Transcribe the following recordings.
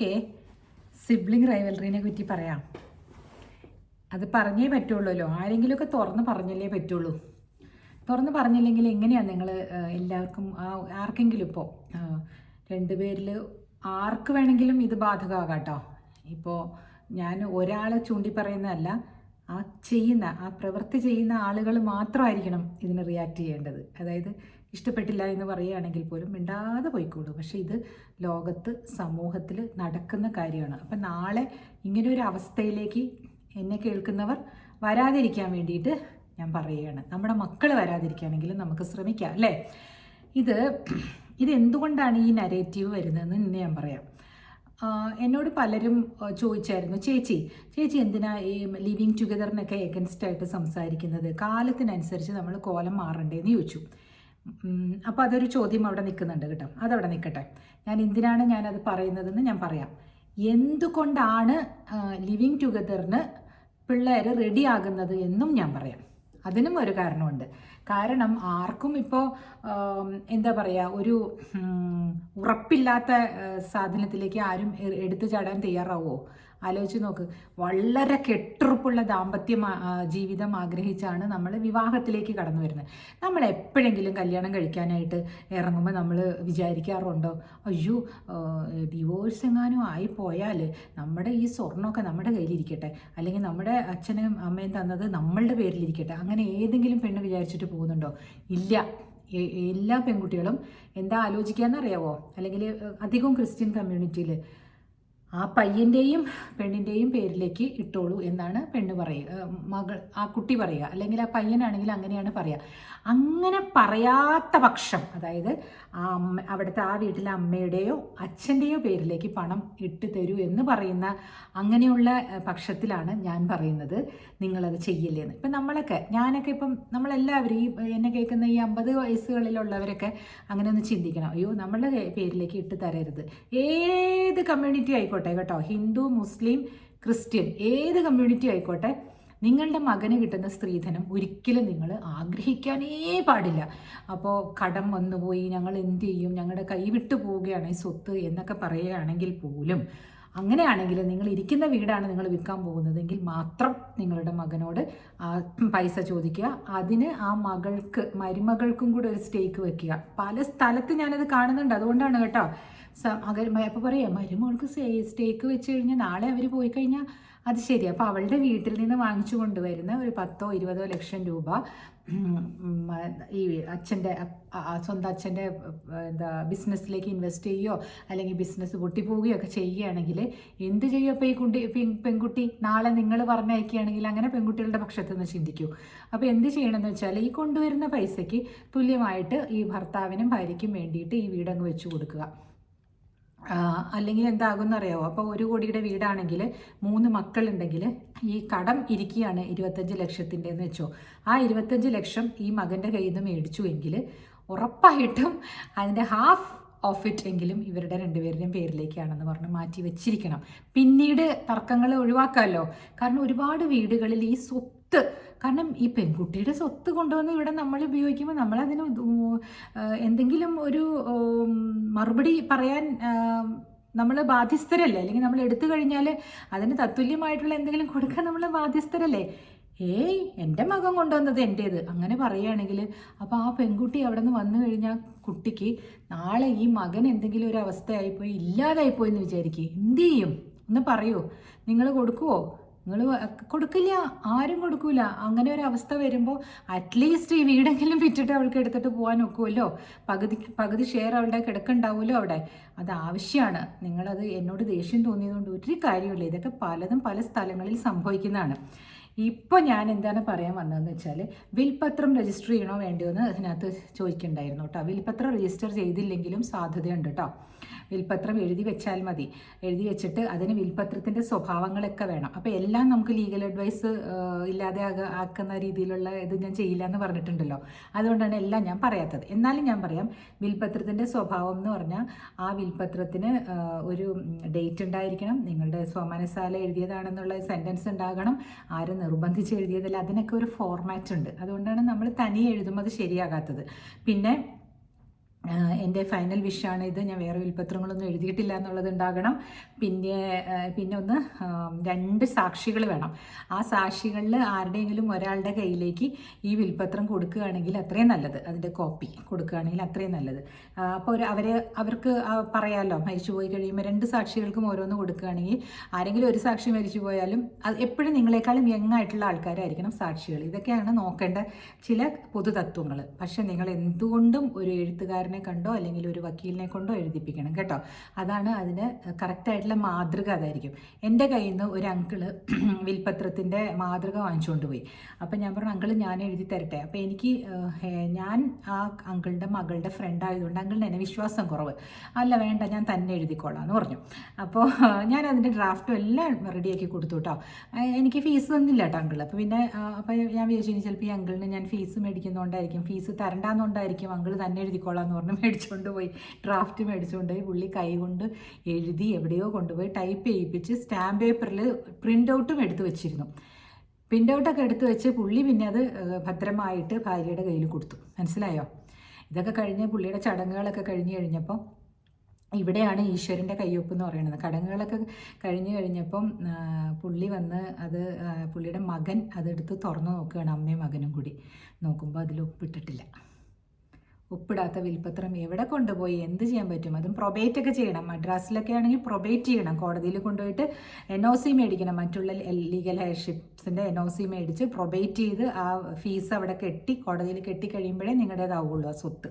നമുക്കേ സിബ്ലിംഗ് റൈവലറിനെ പറ്റി പറയാം. അത് പറഞ്ഞേ പറ്റുള്ളൂല്ലോ. ആരെങ്കിലുമൊക്കെ തുറന്ന് പറഞ്ഞല്ലേ പറ്റുള്ളൂ. തുറന്ന് പറഞ്ഞില്ലെങ്കിൽ എങ്ങനെയാണ് നിങ്ങൾ എല്ലാവർക്കും ആർക്കെങ്കിലും ഇപ്പോൾ രണ്ടുപേരിൽ ആർക്ക് വേണമെങ്കിലും ഇത് ബാധകമാകാം കേട്ടോ ഇപ്പോൾ ഞാൻ ഒരാളെ ചൂണ്ടി പറയുന്നതല്ല ആ ചെയ്യുന്ന ആ പ്രവൃത്തി ചെയ്യുന്ന ആളുകൾ മാത്രമായിരിക്കണം ഇതിന് റിയാക്ട് ചെയ്യേണ്ടത്. അതായത് ഇഷ്ടപ്പെട്ടില്ല എന്ന് പറയുകയാണെങ്കിൽ പോലും മിണ്ടാതെ പോയിക്കോളൂ. പക്ഷേ ഇത് ലോകത്ത് സമൂഹത്തിൽ നടക്കുന്ന കാര്യമാണ്. അപ്പം നാളെ ഇങ്ങനെ ഒരു അവസ്ഥയിലേക്ക് എന്നെ കേൾക്കുന്നവർ വരാതിരിക്കാൻ വേണ്ടിയിട്ട് ഞാൻ പറയുകയാണ്. നമ്മുടെ മക്കൾ വരാതിരിക്കുകയാണെങ്കിലും നമുക്ക് ശ്രമിക്കാം അല്ലേ? ഇത് ഇത് എന്തുകൊണ്ടാണ് ഈ നരേറ്റീവ് വരുന്നതെന്ന് ഇന്ന് ഞാൻ പറയാം. എന്നോട് പലരും ചോദിച്ചായിരുന്നു ചേച്ചി ചേച്ചി എന്തിനാ ഈ ലിവിങ് ടുഗദറിനൊക്കെ എഗൻസ്റ്റ് ആയിട്ട് സംസാരിക്കുന്നത്? കാലത്തിനനുസരിച്ച് നമ്മൾ കോലം മാറണ്ടേന്ന് ചോദിച്ചു. അപ്പോൾ അതൊരു ചോദ്യം അവിടെ നിൽക്കുന്നുണ്ട് കേട്ടോ. അതവിടെ നിൽക്കട്ടെ. ഞാൻ എന്തിനാണ് ഞാനത് പറയുന്നതെന്ന് ഞാൻ പറയാം. എന്തുകൊണ്ടാണ് ലിവിങ് ടുഗദറിന് പിള്ളേർ റെഡി ആകുന്നത് എന്നും ഞാൻ പറയാം. അതിനും ഒരു കാരണമുണ്ട്. കാരണം ആർക്കും ഇപ്പോൾ എന്താ പറയുക ഒരു ഉറപ്പില്ലാത്ത സാധനത്തിലേക്ക് ആരും എടുത്തു ചാടാൻ തയ്യാറാവുമോ ആലോചിച്ച് നോക്ക്. വളരെ കെട്ടുറപ്പുള്ള ദാമ്പത്യം ജീവിതം ആഗ്രഹിച്ചാണ് നമ്മൾ വിവാഹത്തിലേക്ക് കടന്നു വരുന്നത്. നമ്മൾ എപ്പോഴെങ്കിലും കല്യാണം കഴിക്കാനായിട്ട് ഇറങ്ങുമ്പോൾ നമ്മൾ വിചാരിക്കാറുണ്ടോ? അയ്യോ ഡിവോഴ്സ് എങ്ങാനും ആയി നമ്മുടെ ഈ സ്വർണമൊക്കെ നമ്മുടെ കയ്യിലിരിക്കട്ടെ. അല്ലെങ്കിൽ നമ്മുടെ അച്ഛനും അമ്മയും തന്നത് നമ്മളുടെ പേരിലിരിക്കട്ടെ. അങ്ങനെ ഏതെങ്കിലും പെണ്ണ് വിചാരിച്ചിട്ട് പോകുന്നുണ്ടോ? ഇല്ല. എല്ലാ പെൺകുട്ടികളും എന്താ ആലോചിക്കാന്നറിയാവോ? അല്ലെങ്കിൽ അധികവും ക്രിസ്ത്യൻ കമ്മ്യൂണിറ്റിയിൽ ആ പയ്യന്റെയും പെണ്ണിന്റെയും പേരിലേക്ക് ഇട്ടോളൂ എന്നാണ് പെണ്ണ് പറയുക. മകൾ ആ കുട്ടി പറയുക. അല്ലെങ്കിൽ ആ പയ്യനാണെങ്കിൽ അങ്ങനെയാണ് പറയുക. അങ്ങനെ പറയാത്ത പക്ഷം അതായത് ആ അമ്മ അവിടുത്തെ ആ വീട്ടിലെ അമ്മയുടെയോ അച്ഛന്റെയോ പേരിലേക്ക് പണം ഇട്ട് തരൂ എന്ന് പറയുന്ന അങ്ങനെയുള്ള പക്ഷത്തിലാണ് ഞാൻ പറയുന്നത്. നിങ്ങളത് ചെയ്യില്ലെന്ന്. ഇപ്പം നമ്മളൊക്കെ ഞാനൊക്കെ ഇപ്പം നമ്മളെല്ലാവരും ഈ എന്നെ കേൾക്കുന്ന ഈ അമ്പത് വയസ്സുകളിലുള്ളവരൊക്കെ അങ്ങനെ ഒന്ന് ചിന്തിക്കണം. അയ്യോ നമ്മളുടെ പേരിലേക്ക് ഇട്ട് തരരുത്. ഏത് കമ്മ്യൂണിറ്റി ആയിക്കോട്ടെ കേട്ടോ. ഹിന്ദു മുസ്ലിം ക്രിസ്ത്യൻ ഏത് കമ്മ്യൂണിറ്റി ആയിക്കോട്ടെ നിങ്ങളുടെ മകന് കിട്ടുന്ന സ്ത്രീധനം ഒരിക്കലും നിങ്ങൾ ആഗ്രഹിക്കാനേ പാടില്ല. അപ്പോൾ കടം വന്നുപോയി ഞങ്ങൾ എന്ത് ചെയ്യും? ഞങ്ങളുടെ കൈ വിട്ടു പോവുകയാണ് ഈ സ്വത്ത് എന്നൊക്കെ പറയുകയാണെങ്കിൽ പോലും. അങ്ങനെയാണെങ്കിൽ നിങ്ങൾ ഇരിക്കുന്ന വീടാണ് നിങ്ങൾ വിൽക്കാൻ പോകുന്നതെങ്കിൽ മാത്രം നിങ്ങളുടെ മകനോട് ആ പൈസ ചോദിക്കുക. അതിന് ആ മകൾക്ക് മരുമകൾക്കും കൂടെ ഒരു സ്റ്റേക്ക് വെക്കുക. പല സ്ഥലത്ത് ഞാനത് കാണുന്നുണ്ട്. അതുകൊണ്ടാണ് കേട്ടോ. അപ്പോൾ പറയാം മരുമോൾക്ക് സ്റ്റേക്ക് വെച്ച് കഴിഞ്ഞാൽ നാളെ അവർ പോയി കഴിഞ്ഞാൽ അത് ശരി. അപ്പോൾ അവളുടെ വീട്ടിൽ നിന്ന് വാങ്ങിച്ചു കൊണ്ടുവരുന്ന ഒരു പത്തോ ഇരുപതോ ലക്ഷം രൂപ ഈ അച്ഛന്റെ സ്വന്തം അച്ഛന്റെ എന്താ ബിസിനസ്സിലേക്ക് ഇൻവെസ്റ്റ് ചെയ്യുകയോ അല്ലെങ്കിൽ ബിസിനസ് പൊട്ടിപ്പോവുകയോ ഒക്കെ ചെയ്യുകയാണെങ്കിൽ എന്ത് ചെയ്യും അപ്പോൾ ഈ കുട്ടി പെൺകുട്ടി? നാളെ നിങ്ങൾ പറഞ്ഞയക്കുകയാണെങ്കിൽ അങ്ങനെ പെൺകുട്ടികളുടെ പക്ഷത്ത് നിന്ന് ചിന്തിക്കൂ. അപ്പോൾ എന്ത് ചെയ്യണമെന്ന് വെച്ചാൽ ഈ കൊണ്ടുവരുന്ന പൈസയ്ക്ക് തുല്യമായിട്ട് ഈ ഭർത്താവിനും ഭാര്യയ്ക്കും വേണ്ടിയിട്ട് ഈ വീടങ്ങ് വെച്ച് കൊടുക്കുക. അല്ലെങ്കിൽ എന്താകുമെന്ന് അറിയാമോ അപ്പോൾ ഒരു കോടിയുടെ വീടാണെങ്കിൽ മൂന്ന് മക്കളുണ്ടെങ്കിൽ ഈ കടം ഇരിക്കുകയാണ് ഇരുപത്തഞ്ച് ലക്ഷത്തിന്റെ എന്ന് വെച്ചോ. ആ ഇരുപത്തഞ്ച് ലക്ഷം ഈ മകന്റെ കയ്യിൽ നിന്ന് മേടിച്ചു എങ്കിൽ ഉറപ്പായിട്ടും അതിന്റെ ഹാഫ് ഓഫ് ഇറ്റ് എങ്കിലും ഇവരുടെ രണ്ടുപേരുടെയും പേരിലേക്കാണെന്ന് പറഞ്ഞ് മാറ്റി വെച്ചിരിക്കണം. പിന്നീട് തർക്കങ്ങൾ ഒഴിവാക്കാമല്ലോ. കാരണം ഒരുപാട് വീടുകളിൽ ഈ സ്വത്ത് കാരണം ഈ പെൺകുട്ടിയുടെ സ്വത്ത് കൊണ്ടുവന്ന് ഇവിടെ നമ്മൾ ഉപയോഗിക്കുമ്പോൾ നമ്മളതിന് എന്തെങ്കിലും ഒരു മറുപടി പറയാൻ നമ്മൾ ബാധ്യസ്ഥരല്ലേ? അല്ലെങ്കിൽ നമ്മൾ എടുത്തു കഴിഞ്ഞാൽ അതിന് തത്തുല്യമായിട്ടുള്ള എന്തെങ്കിലും കൊടുക്കാൻ നമ്മൾ ബാധ്യസ്ഥരല്ലേ? ഏയ് എന്റെ മകൻ കൊണ്ടുവന്നത് എന്റേത്. അങ്ങനെ പറയുകയാണെങ്കിൽ അപ്പോൾ ആ പെൺകുട്ടി അവിടെ നിന്ന് വന്നു കഴിഞ്ഞാൽ കുട്ടിക്ക് നാളെ ഈ മകൻ എന്തെങ്കിലും ഒരു അവസ്ഥയായിപ്പോയി ഇല്ലാതായിപ്പോയി എന്ന് വിചാരിക്കുക എന്ത് ചെയ്യും? ഒന്ന് പറയൂ. നിങ്ങൾ കൊടുക്കുവോ? നിങ്ങൾ കൊടുക്കില്ല. ആരും കൊടുക്കൂല. അങ്ങനെ ഒരു അവസ്ഥ വരുമ്പോൾ അറ്റ്ലീസ്റ്റ് ഈ വീടെങ്കിലും വിറ്റിട്ട് അവൾക്ക് എടുത്തിട്ട് പോകാൻ ഒക്കുമല്ലോ പകുതി പകുതി ഷെയർ അവളുടെ കിടക്കുണ്ടാവുമല്ലോ അവിടെ. അത് ആവശ്യമാണ് നിങ്ങളത് എന്നോട് ദേഷ്യം തോന്നിയതുകൊണ്ട് ഒരു കാര്യമില്ല ഇതൊക്കെ പലതും പല സ്ഥലങ്ങളിൽ സംഭവിക്കുന്നതാണ്. ഇപ്പോൾ ഞാൻ എന്താണ് പറയാൻ വന്നതെന്ന് വെച്ചാൽ വിൽപത്രം രജിസ്റ്റർ ചെയ്യണോ വേണ്ടിയോ എന്ന് അതിനകത്ത് ചോദിക്കണ്ടായിരുന്നു കേട്ടോ. വിൽപത്രം രജിസ്റ്റർ ചെയ്തില്ലെങ്കിലും സാധ്യതയുണ്ട് കേട്ടോ. വിൽപത്രം എഴുതി വെച്ചാൽ മതി. എഴുതി വെച്ചിട്ട് അതിന് വിൽപത്രത്തിന്റെ സ്വഭാവങ്ങളൊക്കെ വേണം. അപ്പോൾ എല്ലാം നമുക്ക് ലീഗൽ അഡ്വൈസ് ഇല്ലാതെ ആക്കുന്ന രീതിയിലുള്ള ഇത് ഞാൻ ചെയ്യില്ല എന്ന് പറഞ്ഞിട്ടുണ്ടല്ലോ. അതുകൊണ്ടാണ് എല്ലാം ഞാൻ പറയാത്തത്. എന്നാലും ഞാൻ പറയാം വിൽപത്രത്തിന്റെ സ്വഭാവം എന്ന് പറഞ്ഞാൽ ആ വിൽപത്രത്തിന് ഒരു ഡേറ്റ് ഉണ്ടായിരിക്കണം. നിങ്ങളുടെ സ്വമനസാല എഴുതിയതാണെന്നുള്ള സെന്റൻസ് ഉണ്ടാകണം. ആരും നിർബന്ധിച്ച് എഴുതിയതല്ല അതിനൊക്കെ ഒരു ഫോർമാറ്റ് ഉണ്ട്. അതുകൊണ്ടാണ് നമ്മൾ തനിയെ എഴുതുമ്പോൾ അത് ശരിയാകാത്തത്. പിന്നെ എന്റെ ഫൈനൽ വിഷാണ് ഇത്. ഞാൻ വേറെ വിൽപ്പത്രങ്ങളൊന്നും എഴുതിയിട്ടില്ല എന്നുള്ളത് ഉണ്ടാകണം. പിന്നെ പിന്നെ ഒന്ന് രണ്ട് സാക്ഷികൾ വേണം. ആ സാക്ഷികളിൽ ആരുടെയെങ്കിലും ഒരാളുടെ കയ്യിലേക്ക് ഈ വിൽപ്പത്രം കൊടുക്കുകയാണെങ്കിൽ അത്രയും നല്ലത്. അതിന്റെ കോപ്പി കൊടുക്കുകയാണെങ്കിൽ അത്രയും നല്ലത്. അപ്പോൾ ഒരു അവരെ അവർക്ക് പറയാമല്ലോ മരിച്ചു പോയി കഴിയുമ്പോൾ രണ്ട് സാക്ഷികൾക്കും ഓരോന്ന് കൊടുക്കുകയാണെങ്കിൽ ആരെങ്കിലും ഒരു സാക്ഷി മരിച്ചു പോയാലും അത് എപ്പോഴും നിങ്ങളെക്കാളും യങ് ആയിട്ടുള്ള ആൾക്കാരായിരിക്കണം സാക്ഷികൾ. ഇതൊക്കെയാണ് നോക്കേണ്ട ചില പൊതുതത്വങ്ങൾ. പക്ഷേ നിങ്ങൾ എന്തുകൊണ്ടും ഒരു എഴുത്തുകാരനെ കണ്ടോ അല്ലെങ്കിൽ ഒരു വക്കീലിനെ കൊണ്ടോ എഴുതിപ്പിക്കണം കേട്ടോ. അതാണ് അതിന് കറക്റ്റായിട്ടുള്ള മാതൃക അതായിരിക്കും. എന്റെ കയ്യിൽ നിന്ന് ഒരു അങ്കിൾ വിൽപ്പത്രത്തിന്റെ മാതൃക വാങ്ങിച്ചുകൊണ്ട് പോയി. അപ്പോൾ ഞാൻ പറഞ്ഞു അങ്കിൾ ഞാൻ എഴുതി തരട്ടെ. അപ്പോൾ എനിക്ക് ഞാൻ ആ അങ്കിളിന്റെ മകളുടെ ഫ്രണ്ട് ആയതുകൊണ്ട് അങ്കിളിന് എന്നെ വിശ്വാസം കുറവ്. അല്ല വേണ്ട ഞാൻ തന്നെ എഴുതിക്കോളാം എന്ന് പറഞ്ഞു. അപ്പോൾ ഞാൻ അതിന്റെ ഡ്രാഫ്റ്റും എല്ലാം റെഡിയാക്കി കൊടുത്തു കേട്ടോ. എനിക്ക് ഫീസ് തന്നില്ല കേട്ടോ അങ്കിൾ അപ്പോൾ പിന്നെ അപ്പോൾ ഞാൻ വിചാരിച്ചു ചിലപ്പോൾ ഈ അങ്കിളിന് ഞാൻ ഫീസ് മേടിക്കുന്നതുകൊണ്ടായിരിക്കും ഫീസ് തരണ്ടാന്നുകൊണ്ടായിരിക്കും അങ്കിൾ തന്നെ എഴുതിക്കോളാം എന്ന് പറഞ്ഞ് മേടിച്ചുകൊണ്ട് പോയി. ഡ്രാഫ്റ്റ് മേടിച്ചുകൊണ്ട് പോയി. പുള്ളി കൈ കൊണ്ട് എഴുതി എവിടെയോ കൊണ്ടുപോയി ടൈപ്പ് ചെയ്യിപ്പിച്ച് സ്റ്റാമ്പ് പേപ്പറിൽ പ്രിന്റ് ഔട്ടും എടുത്ത് വെച്ചിരുന്നു. പ്രിന്റ് ഔട്ടൊക്കെ എടുത്ത് വെച്ച് പുള്ളി പിന്നെ അത് ഭദ്രമായിട്ട് ഭാര്യയുടെ കയ്യിൽ കൊടുത്തു. മനസ്സിലായോ? ഇതൊക്കെ കഴിഞ്ഞ് പുള്ളിയുടെ ചടങ്ങുകളൊക്കെ കഴിഞ്ഞ് കഴിഞ്ഞപ്പോൾ ഇവിടെയാണ് ഈശ്വരന്റെ കയ്യൊപ്പ് എന്ന് പറയുന്നത്. കടങ്ങുകളൊക്കെ കഴിഞ്ഞ് കഴിഞ്ഞപ്പം പുള്ളി വന്ന് അത് പുള്ളിയുടെ മകൻ അതെടുത്ത് തുറന്നു നോക്കുകയാണ്. അമ്മയും മകനും കൂടി. നോക്കുമ്പോൾ അതിൽ ഒപ്പിട്ടിട്ടില്ല. ഒപ്പിടാത്ത വിൽപ്പത്രം എവിടെ കൊണ്ടുപോയി? എന്ത് ചെയ്യാൻ പറ്റും? അതും പ്രൊബേറ്റ് ഒക്കെ ചെയ്യണം. മദ്രാസിലൊക്കെ ആണെങ്കിൽ പ്രൊബേറ്റ് ചെയ്യണം. കോടതിയിൽ കൊണ്ടുപോയിട്ട് എൻ ഒ സി മേടിക്കണം. മറ്റുള്ള ലീഗൽ ഹെയർഷിപ്സിന്റെ എൻ ഒ സി മേടിച്ച് പ്രൊബേറ്റ് ചെയ്ത് ആ ഫീസ് അവിടെ കെട്ടി കോടതിയിൽ കെട്ടി കഴിയുമ്പോഴേ നിങ്ങളുടേതാവുള്ളൂ ആ സ്വത്ത്.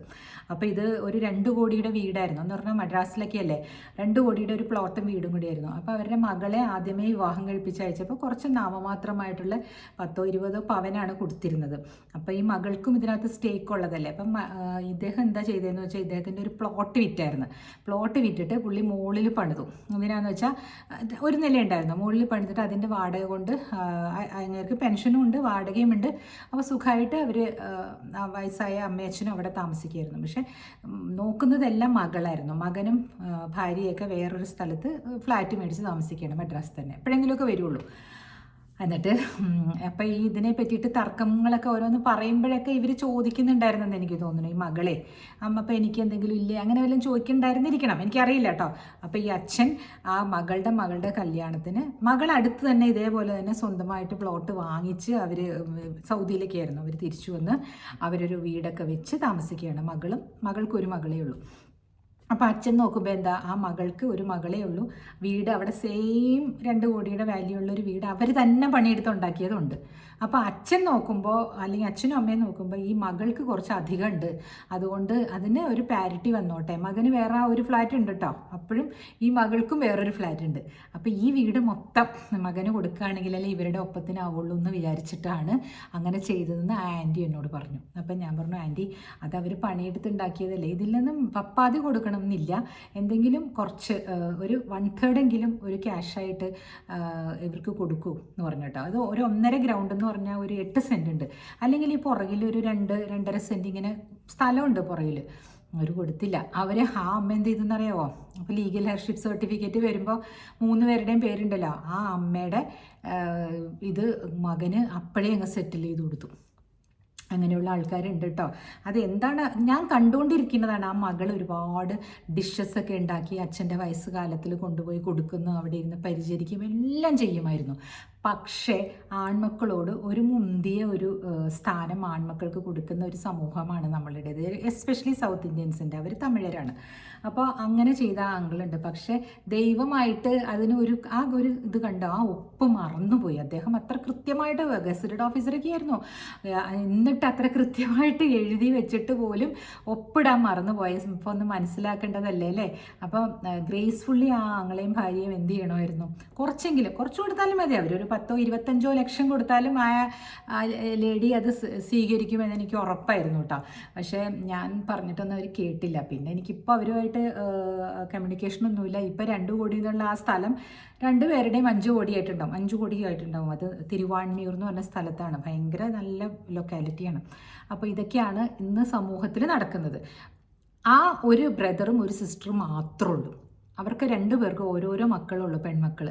അപ്പോൾ ഇത് ഒരു രണ്ട് കോടിയുടെ വീടായിരുന്നു. എന്ന് പറഞ്ഞാൽ മദ്രാസിലൊക്കെ അല്ലേ? രണ്ട് കോടിയുടെ ഒരു പ്ലോട്ടും വീടും കൂടിയായിരുന്നു. അപ്പോൾ അവരുടെ മകളെ ആദ്യമേ വിവാഹം കഴിപ്പിച്ച് അയച്ചപ്പോൾ കുറച്ച് നാമമാത്രമായിട്ടുള്ള പത്തോ ഇരുപതോ പവനാണ് കൊടുത്തിരുന്നത്. അപ്പോൾ ഈ മകൾക്കും ഇതിനകത്ത് സ്റ്റേക്ക് ഉള്ളതല്ലേ? അപ്പം ഇദ്ദേഹം എന്താ ചെയ്തതെന്ന് വെച്ചാൽ ഇദ്ദേഹത്തിന്റെ ഒരു പ്ലോട്ട് വിറ്റായിരുന്നു. പ്ലോട്ട് വിറ്റിട്ട് പുള്ളി മുകളിൽ പണിതു. എന്തിനാന്ന് വെച്ചാൽ ഒരു നില ഉണ്ടായിരുന്നു മുകളിൽ പണിതിട്ട് അതിന്റെ വാടക കൊണ്ട് അങ്ങേർക്ക് പെൻഷനും ഉണ്ട് വാടകയും ഉണ്ട്. അപ്പോൾ സുഖമായിട്ട് അവർ വയസ്സായ അമ്മയച്ഛനും അവിടെ താമസിക്കുമായിരുന്നു പക്ഷെ നോക്കുന്നതെല്ലാം മകളായിരുന്നു. മകനും ഭാര്യയൊക്കെ വേറൊരു സ്ഥലത്ത് ഫ്ലാറ്റ് മേടിച്ച് താമസിക്കുകയാണ് മദ്രാസ് തന്നെ. എപ്പോഴെങ്കിലുമൊക്കെ വരുള്ളൂ എന്നിട്ട് അപ്പം ഈ ഇതിനെ പറ്റിയിട്ട് തർക്കങ്ങളൊക്കെ ഓരോന്ന് പറയുമ്പോഴൊക്കെ ഇവർ ചോദിക്കുന്നുണ്ടായിരുന്നെന്ന് എനിക്ക് തോന്നുന്നു. ഈ മകളെ അമ്മ അപ്പം എനിക്ക് എന്തെങ്കിലും ഇല്ലേ? അങ്ങനെ വല്ലതും ചോദിക്കണ്ടായിരുന്നിരിക്കണം. എനിക്കറിയില്ല കേട്ടോ അപ്പം ഈ അച്ഛൻ ആ മകളുടെ മകളുടെ കല്യാണത്തിന് മകൾ അടുത്ത് തന്നെ ഇതേപോലെ തന്നെ സ്വന്തമായിട്ട് പ്ലോട്ട് വാങ്ങിച്ച് അവർ സൗദിയിലേക്കായിരുന്നു. അവർ തിരിച്ചു വന്ന് അവരൊരു വീടൊക്കെ വെച്ച് താമസിക്കുകയാണ് മകളും മകൾക്കൊരു മകളേ ഉള്ളൂ. അപ്പോൾ അച്ഛൻ നോക്കുമ്പോൾ എന്താ ആ മകൾക്ക് ഒരു മകളേ ഉള്ളൂ. വീട് അവിടെ സെയിം രണ്ട് കോടിയുടെ വാല്യൂ ഉള്ള ഒരു വീട് അവർ തന്നെ പണിയെടുത്തുണ്ടാക്കിയതുണ്ട് അപ്പോൾ അച്ഛൻ നോക്കുമ്പോൾ അല്ലെങ്കിൽ അച്ഛനും അമ്മയും നോക്കുമ്പോൾ ഈ മകൾക്ക് കുറച്ച് അധികം ഉണ്ട് അതുകൊണ്ട് അതിന് ഒരു പാരിറ്റി വന്നോട്ടെ. മകന് വേറെ ഒരു ഫ്ലാറ്റ് ഉണ്ട് കേട്ടോ അപ്പോഴും ഈ മകൾക്കും വേറൊരു ഫ്ലാറ്റ് ഉണ്ട്. അപ്പോൾ ഈ വീട് മൊത്തം മകന് കൊടുക്കുകയാണെങ്കിൽ അല്ലെങ്കിൽ ഇവരുടെ ഒപ്പത്തിനാവുള്ളൂ എന്ന് വിചാരിച്ചിട്ടാണ് അങ്ങനെ ചെയ്തതെന്ന് ആന്റി എന്നോട് പറഞ്ഞു. അപ്പം ഞാൻ പറഞ്ഞു ആന്റി അത് അവർ പണിയെടുത്തുണ്ടാക്കിയതല്ലേ? ഇതിൽ നിന്നും പപ്പാതി കൊടുക്കണം എന്നില്ല. എന്തെങ്കിലും കുറച്ച് ഒരു വൺ തേർഡെങ്കിലും ഒരു ക്യാഷായിട്ട് ഇവർക്ക് കൊടുക്കൂ എന്ന് പറഞ്ഞു കേട്ടോ. അത് ഒരു ഒന്നര ഗ്രൗണ്ട് എന്ന് പറഞ്ഞാൽ ഒരു എട്ട് സെന്റ് ഉണ്ട്. അല്ലെങ്കിൽ ഈ പുറകിൽ ഒരു രണ്ട് രണ്ടര സെന്റ് ഇങ്ങനെ സ്ഥലമുണ്ട് പുറകിൽ അവർ കൊടുത്തില്ല. അവർ ആ അമ്മ എന്ത് ചെയ്തെന്നറിയാവോ? അപ്പോൾ ലീഗൽ ഹെയർഷിപ്പ് സർട്ടിഫിക്കറ്റ് വരുമ്പോൾ മൂന്ന് പേരുടെയും പേരുണ്ടല്ലോ. ആ അമ്മയുടെ ഇത് മകന് അപ്പോഴേ അങ്ങ് സെറ്റിൽ ചെയ്ത് കൊടുത്തു. അങ്ങനെയുള്ള ആൾക്കാരുണ്ട് കേട്ടോ അത് എന്താണ് ഞാൻ കണ്ടുകൊണ്ടിരിക്കുന്നതാണ്. ആ മകൾ ഒരുപാട് ഡിഷസ് ഒക്കെ ഉണ്ടാക്കി അച്ഛന്റെ വയസ്സുകാലത്തിൽ കൊണ്ടുപോയി കൊടുക്കുന്നു. അവിടെ ഇരുന്ന് പരിചരിക്കും എല്ലാം ചെയ്യുമായിരുന്നു. പക്ഷേ ആൺമക്കളോട് ഒരു മുന്തിയ ഒരു സ്ഥാനം ആൺമക്കൾക്ക് കൊടുക്കുന്ന ഒരു സമൂഹമാണ് നമ്മളുടേത്. Especially south ഇന്ത്യൻസിന്റെ. അവർ തമിഴരാണ്. അപ്പോൾ അങ്ങനെ ചെയ്ത ആങ്കിളുണ്ട് പക്ഷേ ദൈവമായിട്ട് അതിന് ഒരു ആ ഒരു ഇത് കണ്ടോ ആ ഒപ്പ് മറന്നുപോയി. അദ്ദേഹം അത്ര കൃത്യമായിട്ട് ഗസറ്റഡ് ഓഫീസറൊക്കെ ആയിരുന്നു. എന്നിട്ട് അത്ര കൃത്യമായിട്ട് എഴുതി വെച്ചിട്ട് പോലും ഒപ്പിടാൻ മറന്നുപോയ. ഇപ്പോൾ ഒന്ന് മനസ്സിലാക്കേണ്ടതല്ലേ അല്ലേ? അപ്പം ഗ്രേസ്ഫുള്ളി ആ ആങ്ങളെയും ഭാര്യയും എന്ത് ചെയ്യണമായിരുന്നു? കുറച്ചെങ്കിലും കുറച്ച് കൊടുത്താലും മതി. അവരൊരു പത്തോ ഇരുപത്തഞ്ചോ ലക്ഷം കൊടുത്താലും ആ ലേഡി അത് സ്വീകരിക്കുമെന്ന് എനിക്ക് ഉറപ്പായിരുന്നു കേട്ടോ. പക്ഷേ ഞാൻ പറഞ്ഞിട്ടൊന്നും അവർ കേട്ടില്ല. പിന്നെ എനിക്കിപ്പോൾ അവരുമായിട്ട് കമ്മ്യൂണിക്കേഷനൊന്നുമില്ല ഇപ്പോൾ രണ്ട് കോടി എന്നുള്ള ആ സ്ഥലം രണ്ട് രണ്ടുപേരുടെയും അഞ്ച് കോടിയായിട്ടുണ്ടാവും. അഞ്ച് കോടി ആയിട്ടുണ്ടാവും അത് തിരുവാൺമിയൂർ എന്ന് പറഞ്ഞ സ്ഥലത്താണ്. ഭയങ്കര നല്ല ലൊക്കാലിറ്റിയാണ് അപ്പോൾ ഇതൊക്കെയാണ് ഇന്ന് സമൂഹത്തിൽ നടക്കുന്നത്. ആ ഒരു ബ്രദറും ഒരു സിസ്റ്ററും മാത്രമേ ഉള്ളൂ. അവർക്ക് രണ്ടുപേർക്ക് ഓരോരോ മക്കളുള്ളൂ പെൺമക്കൾ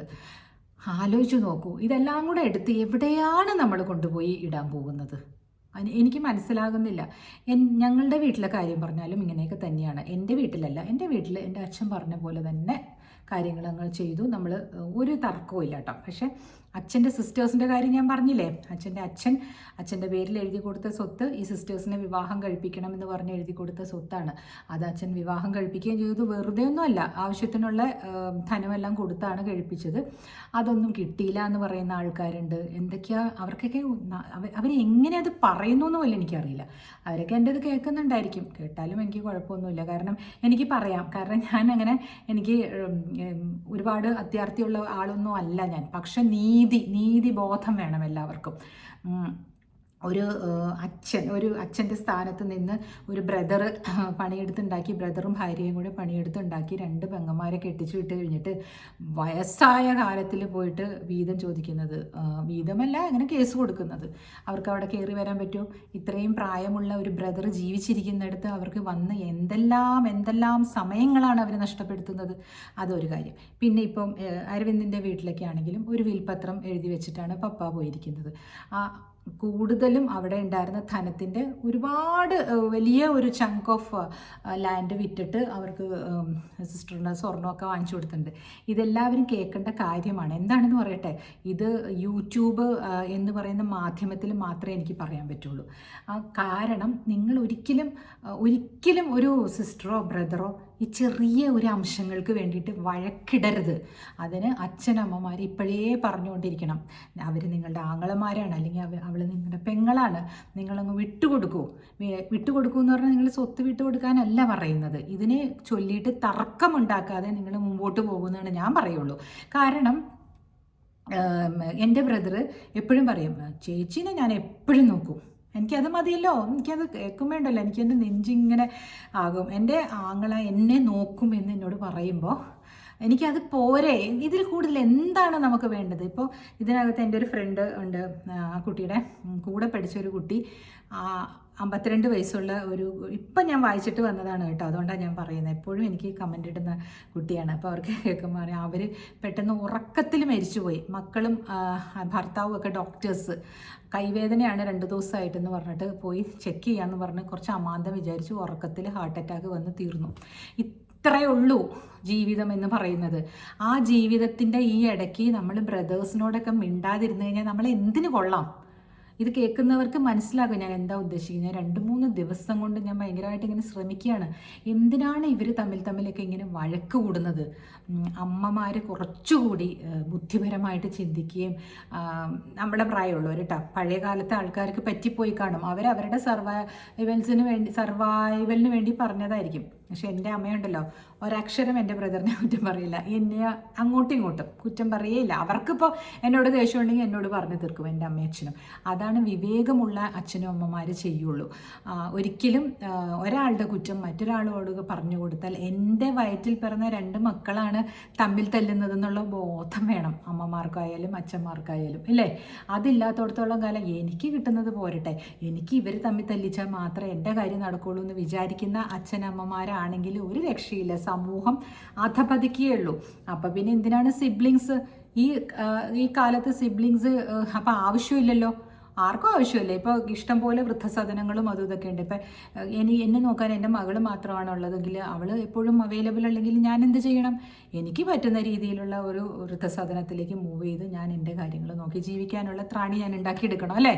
ആലോചിച്ച് നോക്കൂ. ഇതെല്ലാം കൂടെ എടുത്ത് എവിടെയാണ് നമ്മൾ കൊണ്ടുപോയി ഇടാൻ പോകുന്നത്? എനിക്ക് മനസ്സിലാകുന്നില്ല. ഞങ്ങളുടെ വീട്ടിലെ കാര്യം പറഞ്ഞാലും ഇങ്ങനെയൊക്കെ തന്നെയാണ്. എന്റെ വീട്ടിലല്ല എന്റെ വീട്ടിൽ എന്റെ അച്ഛൻ പറഞ്ഞ പോലെ തന്നെ കാര്യങ്ങൾ അങ്ങ് ചെയ്തു. നമ്മൾ ഒരു തർക്കവും ഇല്ല കേട്ടോ. പക്ഷേ അച്ഛന്റെ സിസ്റ്റേഴ്സിന്റെ കാര്യം ഞാൻ പറഞ്ഞില്ലേ? അച്ഛന്റെ അച്ഛൻ അച്ഛന്റെ പേരിൽ എഴുതി കൊടുത്ത സ്വത്ത് ഈ സിസ്റ്റേഴ്സിനെ വിവാഹം കഴിപ്പിക്കണം എന്ന് പറഞ്ഞ് എഴുതി കൊടുത്ത സ്വത്താണ്. അത് അച്ഛൻ വിവാഹം കഴിപ്പിക്കുകയും ചെയ്തു. വെറുതെ ഒന്നുമല്ല ആവശ്യത്തിനുള്ള ധനമെല്ലാം കൊടുത്താണ് കഴിപ്പിച്ചത്. അതൊന്നും കിട്ടിയില്ല എന്ന് പറയുന്ന ആൾക്കാരുണ്ട്. എന്തൊക്കെയാ അവർക്കൊക്കെ അവർ എങ്ങനെ അത് പറയുന്നു എന്ന് പോലും എനിക്കറിയില്ല. അവരൊക്കെ എന്റെ ഇത് കേൾക്കുന്നുണ്ടായിരിക്കും. കേട്ടാലും എനിക്ക് കുഴപ്പമൊന്നുമില്ല. കാരണം എനിക്ക് പറയാം. കാരണം ഞാൻ അങ്ങനെ എനിക്ക് ഒരുപാട് അത്യാർത്ഥിയുള്ള ആളൊന്നും അല്ല ഞാൻ. പക്ഷെ നീതി നീതി ബോധം വേണം എല്ലാവർക്കും. ഒരു അച്ഛൻ ഒരു അച്ഛന്റെ സ്ഥാനത്ത് നിന്ന് ഒരു ബ്രദർ പണിയെടുത്തുണ്ടാക്കി ബ്രദറും ഭാര്യയും കൂടെ പണിയെടുത്തുണ്ടാക്കി രണ്ട് പെങ്ങന്മാരെ കെട്ടിച്ചു വിട്ട് കഴിഞ്ഞിട്ട് വയസ്സായ കാലത്തിൽ പോയിട്ട് വീതം ചോദിക്കുന്നത് വീതമല്ല അങ്ങനെ കേസ് കൊടുക്കുന്നത്. അവർക്ക് അവിടെ കയറി വരാൻ പറ്റുമോ? ഇത്രയും പ്രായമുള്ള ഒരു ബ്രദർ ജീവിച്ചിരിക്കുന്നിടത്ത് അവർക്ക് വന്ന് എന്തെല്ലാം എന്തെല്ലാം സമയങ്ങളാണ് അവർ നഷ്ടപ്പെടുത്തുന്നത്? അതൊരു കാര്യം. പിന്നെ ഇപ്പം അരവിന്ദിന്റെ വീട്ടിലൊക്കെ ആണെങ്കിലും ഒരു വിൽപത്രം എഴുതി വെച്ചിട്ടാണ് പപ്പ പോയിരിക്കുന്നത്. ആ കൂടുതലും അവിടെ ഉണ്ടായിരുന്ന ധനത്തിന്റെ ഒരുപാട് വലിയ ഒരു ചങ്ക് ഓഫ് ലാൻഡ് വിറ്റിട്ട് അവർക്ക് സിസ്റ്ററിന് സ്വർണമൊക്കെ വാങ്ങിച്ചു കൊടുത്തിട്ടുണ്ട്. ഇതെല്ലാവരും കേൾക്കേണ്ട കാര്യമാണ്. എന്താണെന്ന് പറയട്ടെ? ഇത് യൂട്യൂബ് എന്ന് പറയുന്ന മാധ്യമത്തിൽ മാത്രമേ എനിക്ക് പറയാൻ പറ്റുള്ളൂ. കാരണം നിങ്ങൾ ഒരിക്കലും ഒരിക്കലും ഒരു സിസ്റ്ററോ ബ്രദറോ ഈ ചെറിയ ഒരു അംശങ്ങൾക്ക് വേണ്ടിയിട്ട് വഴക്കിടരുത്. അതിന് അച്ഛനമ്മമാർ ഇപ്പോഴേ പറഞ്ഞുകൊണ്ടിരിക്കണം. അവർ നിങ്ങളുടെ ആങ്ങളമാരാണ് അല്ലെങ്കിൽ അവർ അവൾ നിങ്ങളുടെ പെങ്ങളാണ്. നിങ്ങളങ്ങ് വിട്ടുകൊടുക്കൂ. വിട്ടുകൊടുക്കൂ എന്ന് പറഞ്ഞാൽ നിങ്ങൾ സ്വത്ത് വിട്ടുകൊടുക്കാനല്ല പറയുന്നത്. ഇതിനെ ചൊല്ലിയിട്ട് തർക്കമുണ്ടാക്കാതെ നിങ്ങൾ മുമ്പോട്ട് പോകുന്നതാണ് ഞാൻ പറയുള്ളൂ. കാരണം എന്റെ ബ്രദർ എപ്പോഴും പറയും ചേച്ചീനെ ഞാൻ എപ്പോഴും നോക്കും. എനിക്കത് മതിയല്ലോ. എനിക്കത് കേൾക്കും വേണ്ടല്ലോ എനിക്കെന്റെ നെഞ്ചിങ്ങനെ ആകും. എന്റെ ആങ്ങള എന്നെ നോക്കും എന്ന് എന്നോട് പറയുമ്പോൾ എനിക്കത് പോരെ. ഇതിൽ കൂടുതൽ എന്താണ് നമുക്ക് വേണ്ടത്? ഇപ്പോൾ ഇതിനകത്ത് എന്റെ ഒരു ഫ്രണ്ട് ഉണ്ട്. ആ കുട്ടിയുടെ കൂടെ പഠിച്ച ഒരു കുട്ടി. അമ്പത്തിരണ്ട് വയസ്സുള്ള ഒരു ഇപ്പം ഞാൻ വായിച്ചിട്ട് വന്നതാണ് കേട്ടോ. അതുകൊണ്ടാണ് ഞാൻ പറയുന്നത്. എപ്പോഴും എനിക്ക് കമന്റ് ഇടുന്ന കുട്ടിയാണ്. അപ്പോൾ അവർക്ക് കേൾക്കുമ്പോൾ പറയാം അവർ പെട്ടെന്ന് ഉറക്കത്തിൽ മരിച്ചുപോയി. മക്കളും ഭർത്താവും ഒക്കെ ഡോക്ടേഴ്സ് കൈവേദനയാണ് രണ്ട് ദിവസമായിട്ടെന്ന് പറഞ്ഞിട്ട് പോയി ചെക്ക് ചെയ്യാമെന്ന് പറഞ്ഞ് കുറച്ച് അമാന്തം വിചാരിച്ചു ഉറക്കത്തിൽ ഹാർട്ട് അറ്റാക്ക് വന്ന് തീർന്നു. ഇത്രയേ ഉള്ളൂ ജീവിതം എന്ന് പറയുന്നത്. ആ ജീവിതത്തിന്റെ ഈ ഇടയ്ക്ക് നമ്മൾ ബ്രദേഴ്സിനോടൊക്കെ മിണ്ടാതിരുന്നു കഴിഞ്ഞാൽ നമ്മൾ എന്തിനു കൊള്ളാം? ഇത് കേൾക്കുന്നവർക്ക് മനസ്സിലാകും ഞാൻ എന്താ ഉദ്ദേശിക്കുന്നത്. രണ്ട് മൂന്ന് ദിവസം കൊണ്ട് ഞാൻ ഭയങ്കരമായിട്ട് ഇങ്ങനെ ശ്രമിക്കുകയാണ്. എന്തിനാണ് ഇവർ തമ്മിൽ തമ്മിലൊക്കെ ഇങ്ങനെ വഴക്ക് കൂടുന്നത്? അമ്മമാർ കുറച്ചുകൂടി ബുദ്ധിപരമായിട്ട് ചിന്തിക്കുകയും നമ്മുടെ പ്രായമുള്ളവർ കേട്ടോ പഴയ കാലത്തെ ആൾക്കാർക്ക് പറ്റിപ്പോയി കാണും. അവരവരുടെ സർവൈവൽസിന് വേണ്ടി സർവൈവലിന് വേണ്ടി പറഞ്ഞതായിരിക്കും. പക്ഷെ എന്റെ അമ്മയുണ്ടല്ലോ ഒരക്ഷരം എന്റെ ബ്രദറിനെ കുറ്റം പറയില്ല. എന്നെ അങ്ങോട്ടും ഇങ്ങോട്ടും കുറ്റം പറയേയില്ല. അവർക്കിപ്പോൾ എന്നോട് ദേഷ്യം ഉണ്ടെങ്കിൽ എന്നോട് പറഞ്ഞു തീർക്കും എന്റെ അമ്മയും അച്ഛനും. അതാണ് വിവേകമുള്ള അച്ഛനും അമ്മമാർ ചെയ്യുള്ളൂ. ഒരിക്കലും ഒരാളുടെ കുറ്റം മറ്റൊരാളോട് പറഞ്ഞു കൊടുത്താൽ എന്റെ വയറ്റിൽ പിറന്ന രണ്ട് മക്കളാണ് തമ്മിൽ തല്ലുന്നതെന്നുള്ള ബോധം വേണം. അമ്മമാർക്കായാലും അച്ഛന്മാർക്കായാലും ഇല്ലേ? അതില്ലാത്തടത്തോളം കാലം എനിക്ക് കിട്ടുന്നത് പോരട്ടെ. എനിക്ക് ഇവർ തമ്മിൽ തല്ലിച്ചാൽ മാത്രമേ എന്റെ കാര്യം നടക്കുകയുള്ളൂ എന്ന് വിചാരിക്കുന്ന അച്ഛനമ്മമാരാണെങ്കിൽ ഒരു രക്ഷയില്ല. സമൂഹം അധപതിക്കുകയുള്ളൂ. അപ്പം പിന്നെ എന്തിനാണ് സിബ്ലിങ്സ് ഈ ഈ കാലത്ത് സിബ്ലിങ്സ് അപ്പം ആവശ്യമില്ലല്ലോ? ആർക്കും ആവശ്യമില്ല. ഇപ്പോൾ ഇഷ്ടം പോലെ വൃദ്ധസദനങ്ങളും അതും ഇതൊക്കെ ഉണ്ട്. ഇപ്പം എനി എന്നെ നോക്കാൻ എന്റെ മകൾ മാത്രമാണ് ഉള്ളതെങ്കിൽ അവൾ എപ്പോഴും അവൈലബിൾ അല്ലെങ്കിൽ ഞാൻ എന്ത് ചെയ്യണം? എനിക്ക് പറ്റുന്ന രീതിയിലുള്ള ഒരു വൃദ്ധസദനത്തിലേക്ക് മൂവ് ചെയ്ത് ഞാൻ എന്റെ കാര്യങ്ങൾ നോക്കി ജീവിക്കാനുള്ള ത്രാണി ഞാൻ ഉണ്ടാക്കിയെടുക്കണം അല്ലേ?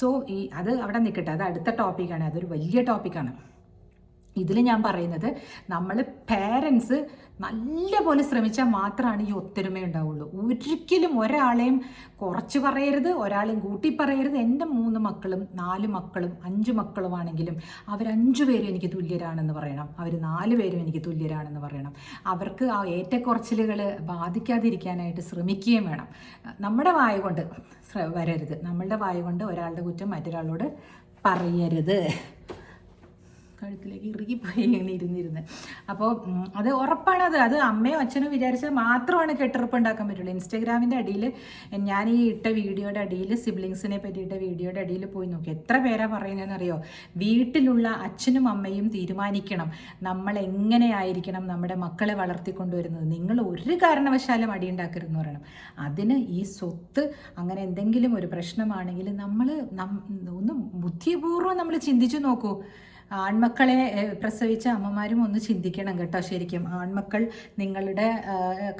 സോ ഈ അത് അവിടെ നിൽക്കട്ടെ. അത് അടുത്ത ടോപ്പിക്കാണ് അതൊരു വലിയ ടോപ്പിക്കാണ് ഇതിൽ ഞാൻ പറയുന്നത് നമ്മൾ പേരൻസ് നല്ലപോലെ ശ്രമിച്ചാൽ മാത്രമാണ് ഈ ഒത്തൊരുമ ഉണ്ടാവുള്ളൂ. ഒരിക്കലും ഒരാളെയും കുറച്ച് പറയരുത് ഒരാളെയും കൂട്ടി പറയരുത്. എന്റെ മൂന്ന് മക്കളും നാല് മക്കളും അഞ്ച് മക്കളുമാണെങ്കിലും അവരഞ്ചു പേരും എനിക്ക് തുല്യരാണെന്ന് പറയണം. അവർ നാല് പേരും എനിക്ക് തുല്യരാണെന്ന് പറയണം. അവർക്ക് ആ ഏറ്റക്കുറച്ചിലുകൾ ബാധിക്കാതിരിക്കാനായിട്ട് ശ്രമിക്കുകയും വേണം. നമ്മുടെ വായ കൊണ്ട് വരരുത്. നമ്മളുടെ വായ കൊണ്ട് ഒരാളുടെ കുറ്റം മറ്റൊരാളോട് പറയരുത്. കഴുത്തിലേക്ക് ഇറുകിപ്പോയി ഇങ്ങനെ ഇരുന്നിരുന്ന്. അപ്പോൾ അത് ഉറപ്പാണ് അത്. അമ്മയും അച്ഛനും വിചാരിച്ചാൽ മാത്രമാണ് കെട്ടുറപ്പ് ഉണ്ടാക്കാൻ പറ്റുള്ളൂ. ഇൻസ്റ്റാഗ്രാമിന്റെ അടിയിൽ ഞാൻ ഈ ഇട്ട വീഡിയോയുടെ അടിയിൽ സിബ്ലിങ്സിനെ പറ്റിയിട്ട വീഡിയോയുടെ അടിയിൽ പോയി നോക്കി. എത്ര പേരാ പറയുന്നതെന്നറിയോ? വീട്ടിലുള്ള അച്ഛനും അമ്മയും തീരുമാനിക്കണം. നമ്മൾ എങ്ങനെയായിരിക്കണം നമ്മുടെ മക്കളെ വളർത്തിക്കൊണ്ടുവരുന്നത്? നിങ്ങൾ ഒരു കാരണവശാലും അടി അടിയുണ്ടാക്കരുതെന്ന് പറയണം. അതിന് ഈ സ്വത്ത് അങ്ങനെ എന്തെങ്കിലും ഒരു പ്രശ്നമാണെങ്കിൽ നമ്മൾ ഒന്ന് ബുദ്ധിപൂർവം നമ്മൾ ചിന്തിച്ചു നോക്കൂ. ആൺമക്കളെ പ്രസവിച്ച അമ്മമാരും ഒന്ന് ചിന്തിക്കണം കേട്ടോ ശരിക്കും. ആൺമക്കൾ നിങ്ങളുടെ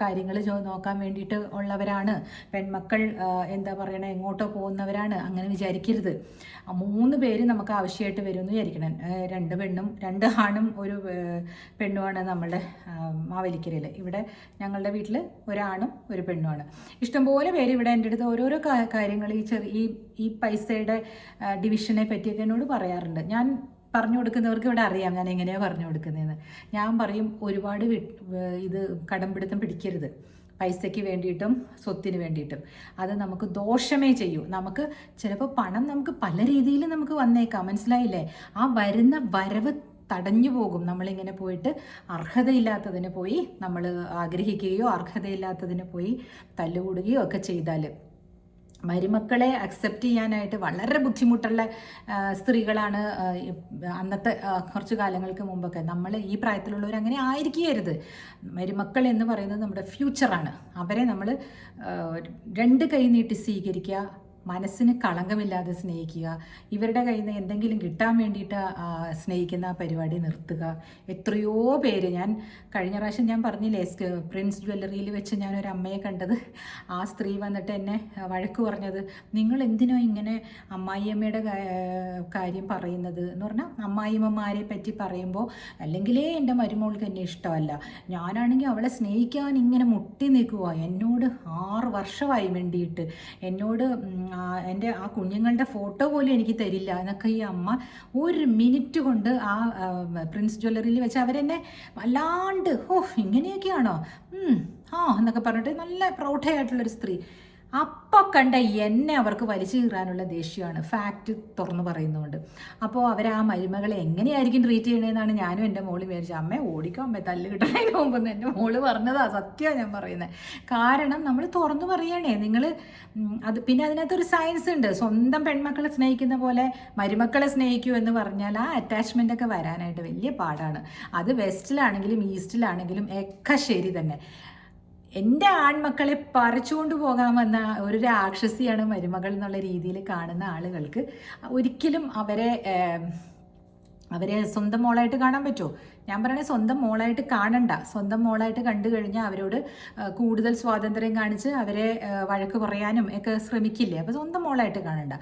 കാര്യങ്ങൾ നോക്കാൻ വേണ്ടിയിട്ട് ഉള്ളവരാണ്. പെൺമക്കൾ എന്താ പറയണ എങ്ങോട്ടോ പോകുന്നവരാണ്. അങ്ങനെ വിചാരിക്കരുത്. മൂന്ന് പേര് നമുക്ക് ആവശ്യമായിട്ട് വരുമെന്ന് വിചാരിക്കണം. രണ്ട് പെണ്ണും രണ്ട് ആണും ഒരു പെണ്ണുമാണ് നമ്മളുടെ മാവേലിക്കരയിൽ ഇവിടെ ഞങ്ങളുടെ വീട്ടിൽ ഒരാണും ഒരു പെണ്ണുമാണ്. ഇഷ്ടംപോലെ പേര് ഇവിടെ എന്റെ അടുത്ത് ഓരോരോ കാര്യങ്ങൾ ഈ ചെറിയ ഈ പൈസയുടെ ഡിവിഷനെ പറ്റിയൊക്കെ എന്നോട് പറയാറുണ്ട്. ഞാൻ പറഞ്ഞു കൊടുക്കുന്നവർക്ക് ഇവിടെ അറിയാം ഞാൻ എങ്ങനെയാണ് പറഞ്ഞു കൊടുക്കുന്നതെന്ന്. ഞാൻ പറയും ഒരുപാട് ഇത് കടംപിടുത്തം പിടിക്കരുത്. പൈസയ്ക്ക് വേണ്ടിയിട്ടും സ്വത്തിന് വേണ്ടിയിട്ടും. അത് നമുക്ക് ദോഷമേ ചെയ്യൂ. നമുക്ക് ചിലപ്പോൾ പണം നമുക്ക് പല രീതിയിൽ നമുക്ക് വന്നേക്കാം. മനസ്സിലായില്ലേ? ആ വരുന്ന വരവ് തടഞ്ഞു പോകും. നമ്മളിങ്ങനെ പോയിട്ട് അർഹതയില്ലാത്തതിന് പോയി നമ്മൾ ആഗ്രഹിക്കുകയോ അർഹതയില്ലാത്തതിന് പോയി തല്ലുകൂടുകയോ ഒക്കെ ചെയ്താൽ മരുമക്കളെ അക്സെപ്റ്റ് ചെയ്യാനായിട്ട് വളരെ ബുദ്ധിമുട്ടുള്ള സ്ത്രീകളാണ് അന്നത്തെ കുറച്ച് കാലങ്ങൾക്ക് മുമ്പൊക്കെ. നമ്മൾ ഈ പ്രായത്തിലുള്ളവർ അങ്ങനെ ആയിരിക്കരുത്. മരുമക്കൾ എന്ന് പറയുന്നത് നമ്മുടെ ഫ്യൂച്ചറാണ് അവരെ നമ്മൾ രണ്ട് കൈ നീട്ടി സ്വീകരിക്കുക മനസ്സിന് കളങ്കമില്ലാതെ സ്നേഹിക്കുക ഇവരുടെ കയ്യിൽ നിന്ന് എന്തെങ്കിലും കിട്ടാൻ വേണ്ടിയിട്ട് സ്നേഹിക്കുന്ന പരിപാടി നിർത്തുക. എത്രയോ പേര് ഞാൻ കഴിഞ്ഞ പ്രാവശ്യം ഞാൻ പറഞ്ഞില്ലേ പ്രിൻസ് ജ്വല്ലറിയിൽ വെച്ച് ഞാൻ ഒരു അമ്മയെ കണ്ടത്. ആ സ്ത്രീ വന്നിട്ട് എന്നെ വഴക്ക് പറഞ്ഞത് നിങ്ങൾ എന്തിനോ ഇങ്ങനെ അമ്മായിയമ്മയുടെ കാര്യം പറയുന്നത്? എന്ന് പറഞ്ഞാൽ അമ്മായിയമ്മമാരെ പറ്റി പറയുമ്പോൾ അല്ലെങ്കിലേ എന്റെ മരുമോൾക്ക് എന്നെ ഇഷ്ടമല്ല. ഞാനാണെങ്കിൽ അവളെ സ്നേഹിക്കാൻ ഇങ്ങനെ മുട്ടി നിൽക്കുക എന്നോട് ആറ് വർഷമായി വേണ്ടിയിട്ട്. എന്നോട് എന്റെ ആ കുഞ്ഞുങ്ങളുടെ ഫോട്ടോ പോലും എനിക്ക് തരില്ല. എന്നൊക്കെ ഈ അമ്മ ഒരു മിനിറ്റ് കൊണ്ട് ആ പ്രിൻസ് ജ്വല്ലറിയിൽ വെച്ച് അവരെന്നെ വല്ലാണ്ട് ഓ ഇങ്ങനെയൊക്കെയാണോ? ആ എന്നൊക്കെ പറഞ്ഞിട്ട് നല്ല പ്രൗഢയായിട്ടുള്ളൊരു സ്ത്രീ. അപ്പോൾ കണ്ട എന്നെ അവർക്ക് വലിച്ചു കീറാനുള്ള ദേഷ്യമാണ്. ഫാക്റ്റ് തുറന്നു പറയുന്നുണ്ട്. അപ്പോൾ അവർ ആ മരുമകളെ എങ്ങനെയായിരിക്കും ട്രീറ്റ് ചെയ്യണതെന്നാണ് ഞാനും എന്റെ മോൾ വിചാരിച്ചത്. അമ്മ ഓടിക്കോ അമ്മ തല്ല് കിട്ടണതിന് മുമ്പ് എന്റെ മോൾ പറഞ്ഞതാ സത്യമാണ് ഞാൻ പറയുന്നത് കാരണം നമ്മൾ തുറന്നു പറയണേ. നിങ്ങൾ അത് പിന്നെ അതിനകത്തൊരു സയൻസ് ഉണ്ട്. സ്വന്തം പെൺമക്കളെ സ്നേഹിക്കുന്ന പോലെ മരുമക്കളെ സ്നേഹിക്കൂ എന്ന് പറഞ്ഞാൽ ആ അറ്റാച്ച്മെന്റ് ഒക്കെ വരാനായിട്ട് വലിയ പാടാണ്. അത് വെസ്റ്റിലാണെങ്കിലും ഈസ്റ്റിലാണെങ്കിലും ഒക്കെ ശരി തന്നെ. എന്റെ ആൺമക്കളെ പറിച്ചുകൊണ്ട് പോകാമെന്ന ഒരു രാക്ഷസിയാണ് മരുമകൾ എന്നുള്ള രീതിയിൽ കാണുന്ന ആളുകൾക്ക് ഒരിക്കലും അവരെ അവരെ സ്വന്തം മോളായിട്ട് കാണാൻ പറ്റുമോ? ഞാൻ പറയണേ സ്വന്തം മോളായിട്ട് കാണണ്ട. സ്വന്തം മോളായിട്ട് കണ്ടു കഴിഞ്ഞാൽ അവരോട് കൂടുതൽ സ്വാതന്ത്ര്യം കാണിച്ച് അവരെ വഴക്ക് പറയാനും ഒക്കെ ശ്രമിക്കില്ലേ? അപ്പോൾ സ്വന്തം മോളായിട്ട് കാണണ്ട.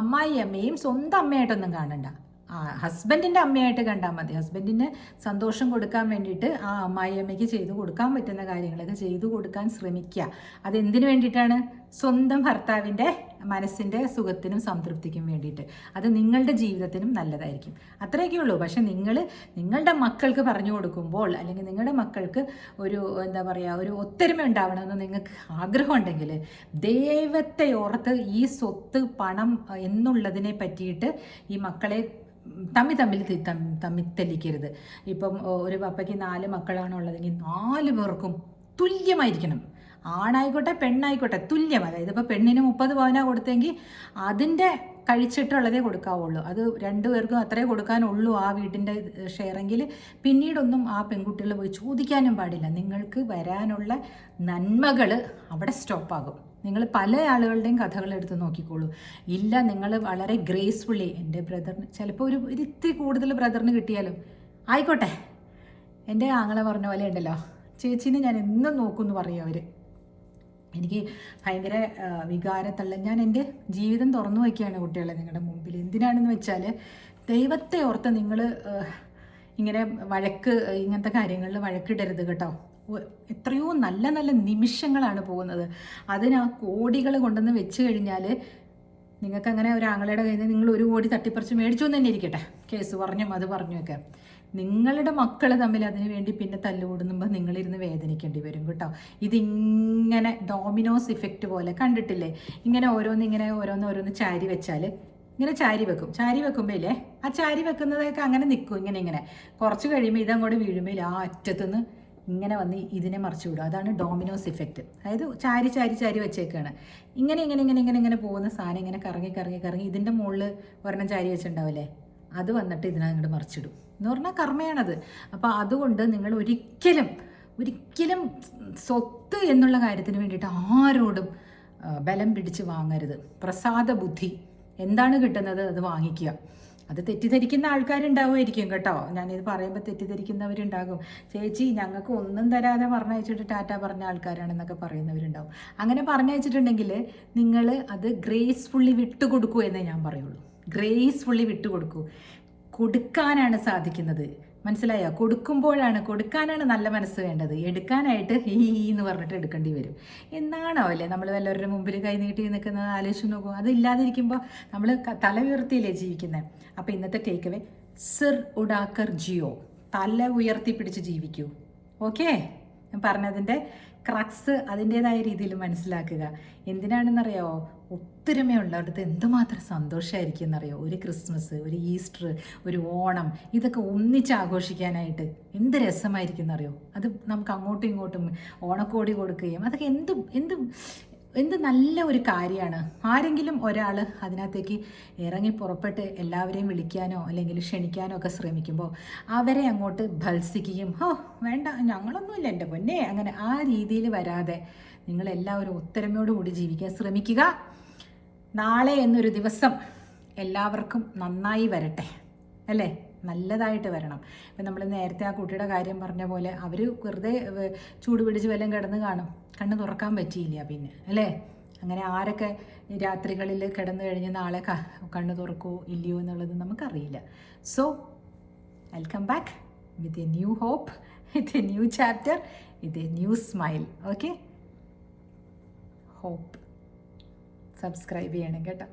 അമ്മായി അമ്മയും സ്വന്തം അമ്മയായിട്ടൊന്നും കാണണ്ട. ഹസ്ബൻഡിന്റെ അമ്മയായിട്ട് കണ്ടാൽ മതി. ഹസ്ബൻഡിന് സന്തോഷം കൊടുക്കാൻ വേണ്ടിയിട്ട് ആ അമ്മായി അമ്മയ്ക്ക് ചെയ്തു കൊടുക്കാൻ പറ്റുന്ന കാര്യങ്ങളൊക്കെ ചെയ്തു കൊടുക്കാൻ ശ്രമിക്കുക. അതെന്തിനു വേണ്ടിയിട്ടാണ്? സ്വന്തം ഭർത്താവിന്റെ മനസ്സിന്റെ സുഖത്തിനും സംതൃപ്തിക്കും വേണ്ടിയിട്ട്. അത് നിങ്ങളുടെ ജീവിതത്തിനും നല്ലതായിരിക്കും. അത്രയൊക്കെ ഉള്ളൂ. പക്ഷെ നിങ്ങൾ നിങ്ങളുടെ മക്കൾക്ക് പറഞ്ഞു കൊടുക്കുമ്പോൾ അല്ലെങ്കിൽ നിങ്ങളുടെ മക്കൾക്ക് ഒരു എന്താ പറയുക ഒരു ഒത്തൊരുമ ഉണ്ടാവണമെന്ന് നിങ്ങൾക്ക് ആഗ്രഹമുണ്ടെങ്കിൽ ദൈവത്തെ ഓർത്ത് ഈ സ്വത്ത് പണം എന്നുള്ളതിനെ പറ്റിയിട്ട് ഈ മക്കളെ തമ്മി തമ്മിൽ തമ്മി തെല്ലിക്കരുത് ഇപ്പം ഒരു പപ്പയ്ക്ക് നാല് മക്കളാണുള്ളതെങ്കിൽ നാല് പേർക്കും തുല്യമായിരിക്കണം. ആണായിക്കോട്ടെ പെണ്ണായിക്കോട്ടെ തുല്യം. അതായത് ഇപ്പോൾ പെണ്ണിന് മുപ്പത് പവന കൊടുത്തെങ്കിൽ അതിന്റെ കഴിച്ചിട്ടുള്ളതേ കൊടുക്കാവുള്ളൂ. അത് രണ്ടു പേർക്കും അത്രേ കൊടുക്കാനുള്ളൂ ആ വീട്ടിന്റെ ഷെയറെങ്കിൽ. പിന്നീടൊന്നും ആ പെൺകുട്ടികൾ പോയി ചോദിക്കാനും പാടില്ല. നിങ്ങൾക്ക് വരാനുള്ള നന്മകൾ അവിടെ സ്റ്റോപ്പാകും. നിങ്ങൾ പല ആളുകളുടെയും കഥകൾ എടുത്ത് നോക്കിക്കോളൂ. ഇല്ല നിങ്ങൾ വളരെ ഗ്രേസ്ഫുള്ളി എന്റെ ബ്രദറിന് ചിലപ്പോൾ ഒരു ഇത്തിരി കൂടുതൽ ബ്രദറിന് കിട്ടിയാലും? ആയിക്കോട്ടെ. എന്റെ ആങ്ങളെ പറഞ്ഞ പോലെ ഉണ്ടല്ലോ. ചേച്ചീനെ ഞാൻ എന്നും നോക്കുമെന്ന് പറയും അവർ എനിക്ക് ഭയങ്കര വികാരത്തുള്ള ഞാൻ എന്റെ ജീവിതം തുറന്നു വയ്ക്കുകയാണ് കുട്ടികളെ നിങ്ങളുടെ മുമ്പിൽ. എന്തിനാണെന്ന് വെച്ചാൽ ദൈവത്തെ ഓർത്ത് നിങ്ങൾ ഇങ്ങനെ വഴക്ക് ഇങ്ങനത്തെ കാര്യങ്ങളിൽ വഴക്കിടരുത് കേട്ടോ. എത്രയോ നല്ല നല്ല നിമിഷങ്ങളാണ് പോകുന്നത്. അതിന് ആ കോടികൾ കൊണ്ടുവന്ന് വെച്ച് കഴിഞ്ഞാൽ നിങ്ങൾക്ക് അങ്ങനെ ഒരു ആങ്ങളുടെ കയ്യിൽ നിന്ന് നിങ്ങൾ ഒരു കോടി തട്ടിപ്പറിച്ച് മേടിച്ചു തന്നെ ഇരിക്കട്ടെ. കേസ് പറഞ്ഞും അത് പറഞ്ഞുമൊക്കെ നിങ്ങളുടെ മക്കൾ തമ്മിൽ അതിന് വേണ്ടി പിന്നെ തല്ലുകൂടുമ്പോൾ നിങ്ങളിരുന്ന് വേദനിക്കേണ്ടി വരും കേട്ടോ. ഇതിങ്ങനെ ഡോമിനോസ് ഇഫക്റ്റ് പോലെ കണ്ടിട്ടില്ലേ? ഇങ്ങനെ ഓരോന്ന് ഇങ്ങനെ ഓരോന്ന് ഓരോന്ന് ചാരി വെച്ചാൽ ഇങ്ങനെ ചാരി വെക്കും. ചാരി വെക്കുമ്പോൾ ഇല്ലേ ആ ചാരി വെക്കുന്നതൊക്കെ അങ്ങനെ നിൽക്കും ഇങ്ങനെ ഇങ്ങനെ. കുറച്ച് കഴിയുമ്പോൾ ഇതങ്ങോട്ട് വീഴുമ്പോൾ ആ അറ്റത്തുനിന്ന് ഇങ്ങനെ വന്ന് ഇതിനെ മറിച്ചു വിടും അതാണ് ഡോമിനോസ് ഇഫക്റ്റ് അതായത് ചാരി ചാരി ചാരി വെച്ചേക്കാണ്. ഇങ്ങനെ ഇങ്ങനെ ഇങ്ങനെ ഇങ്ങനെ ഇങ്ങനെ പോകുന്ന സാധനം ഇങ്ങനെ കറങ്ങി കറങ്ങി കറങ്ങി ഇതിന്റെ മുകളിൽ ഒരെണ്ണം ചാരി വെച്ചിട്ടുണ്ടാവില്ലേ? അത് വന്നിട്ട് ഇതിനെ അങ്ങോട്ട് മറിച്ചിടും. എന്ന് പറഞ്ഞാൽ കർമ്മയാണത്. അപ്പോൾ അതുകൊണ്ട് നിങ്ങൾ ഒരിക്കലും ഒരിക്കലും സ്വത്ത് എന്നുള്ള കാര്യത്തിന് വേണ്ടിയിട്ട് ആരോടും ബലം പിടിച്ച് വാങ്ങരുത്. പ്രസാദ ബുദ്ധി എന്താണ് കിട്ടുന്നത്? അത് വാങ്ങിക്കുക. അത് തെറ്റിദ്ധരിക്കുന്ന ആൾക്കാരുണ്ടാവുമായിരിക്കും കേട്ടോ. ഞാനിത് പറയുമ്പോൾ തെറ്റിദ്ധരിക്കുന്നവരുണ്ടാകും. ചേച്ചി ഞങ്ങൾക്ക് ഒന്നും തരാതെ പറഞ്ഞയച്ചിട്ട് ടാറ്റ പറഞ്ഞ ആൾക്കാരാണെന്നൊക്കെ പറയുന്നവരുണ്ടാവും. അങ്ങനെ പറഞ്ഞയച്ചിട്ടുണ്ടെങ്കിൽ നിങ്ങൾ അത് ഗ്രേസ്ഫുള്ളി വിട്ടുകൊടുക്കൂ എന്നേ ഞാൻ പറയുള്ളൂ. ഗ്രേസ്ഫുള്ളി വിട്ടുകൊടുക്കൂ. കൊടുക്കാനാണ് സാധിക്കുന്നത്. മനസ്സിലായോ? കൊടുക്കുമ്പോഴാണ് കൊടുക്കാനാണ് നല്ല മനസ്സ് വേണ്ടത്. എടുക്കാനായിട്ട് ഈ എന്ന് പറഞ്ഞിട്ട് എടുക്കേണ്ടി വരും. എന്നാണോ അല്ലേ നമ്മൾ വല്ലവരുടെ മുമ്പിൽ കൈ നീട്ടി നിൽക്കുന്നത് ആലോചിച്ച് നോക്കും. അതില്ലാതിരിക്കുമ്പോൾ നമ്മൾ തല ഉയർത്തിയില്ലേ ജീവിക്കുന്നത് അപ്പോൾ ഇന്നത്തെ ടേക്ക് അവേ സിർ ഉഡാക്കർ ജിയോ തല ഉയർത്തി പിടിച്ച് ജീവിക്കൂ. ഓക്കേ? ഞാൻ പറഞ്ഞതിന്റെ ക്രക്സ് അതിന്റേതായ രീതിയിൽ മനസ്സിലാക്കുക. എന്തിനാണെന്നറിയാമോ ഒത്തൊരുമയുള്ളവർക്ക് എന്തുമാത്രം സന്തോഷമായിരിക്കും എന്നറിയോ? ഒരു ക്രിസ്മസ് ഒരു ഈസ്റ്റർ ഒരു ഓണം ഇതൊക്കെ ഒന്നിച്ച് ആഘോഷിക്കാനായിട്ട് എന്ത് രസമായിരിക്കും എന്നറിയോ? അത് നമുക്ക് അങ്ങോട്ടും ഇങ്ങോട്ടും ഓണക്കോടി കൊടുക്കുകയും അതൊക്കെ എന്ത് എന്ത് എന്ത് നല്ല ഒരു കാര്യമാണ്. ആരെങ്കിലും ഒരാൾ അതിനകത്തേക്ക് ഇറങ്ങി പുറപ്പെട്ട് എല്ലാവരെയും വിളിക്കാനോ അല്ലെങ്കിൽ ക്ഷണിക്കാനോ ഒക്കെ ശ്രമിക്കുമ്പോൾ അവരെ അങ്ങോട്ട് ഭത്സിക്കുകയും ഹോ വേണ്ട ഞങ്ങളൊന്നുമില്ല എന്റെ പൊന്നേ അങ്ങനെ ആ രീതിയിൽ വരാതെ നിങ്ങളെല്ലാവരും ഒത്തൊരുമയോടുകൂടി ജീവിക്കാൻ ശ്രമിക്കുക. നാളെ എന്നൊരു ദിവസം എല്ലാവർക്കും നന്നായി വരട്ടെ അല്ലേ? നല്ലതായിട്ട് വരണം. ഇപ്പം നമ്മൾ നേരത്തെ ആ കുട്ടിയുടെ കാര്യം പറഞ്ഞ പോലെ അവർ വെറുതെ ചൂട് പിടിച്ച് വല്ലതും കിടന്ന് കാണും. കണ്ണ് തുറക്കാൻ പറ്റിയില്ല പിന്നെ അല്ലേ? അങ്ങനെ ആരൊക്കെ രാത്രികളിൽ കിടന്നു കഴിഞ്ഞ് നാളെ കണ്ണ് തുറക്കോ ഇല്ലയോ എന്നുള്ളത് നമുക്കറിയില്ല. So welcome back with a new hope with a new chapter with a new smile okay hope subscribe ചെയ്യണം കേട്ടോ.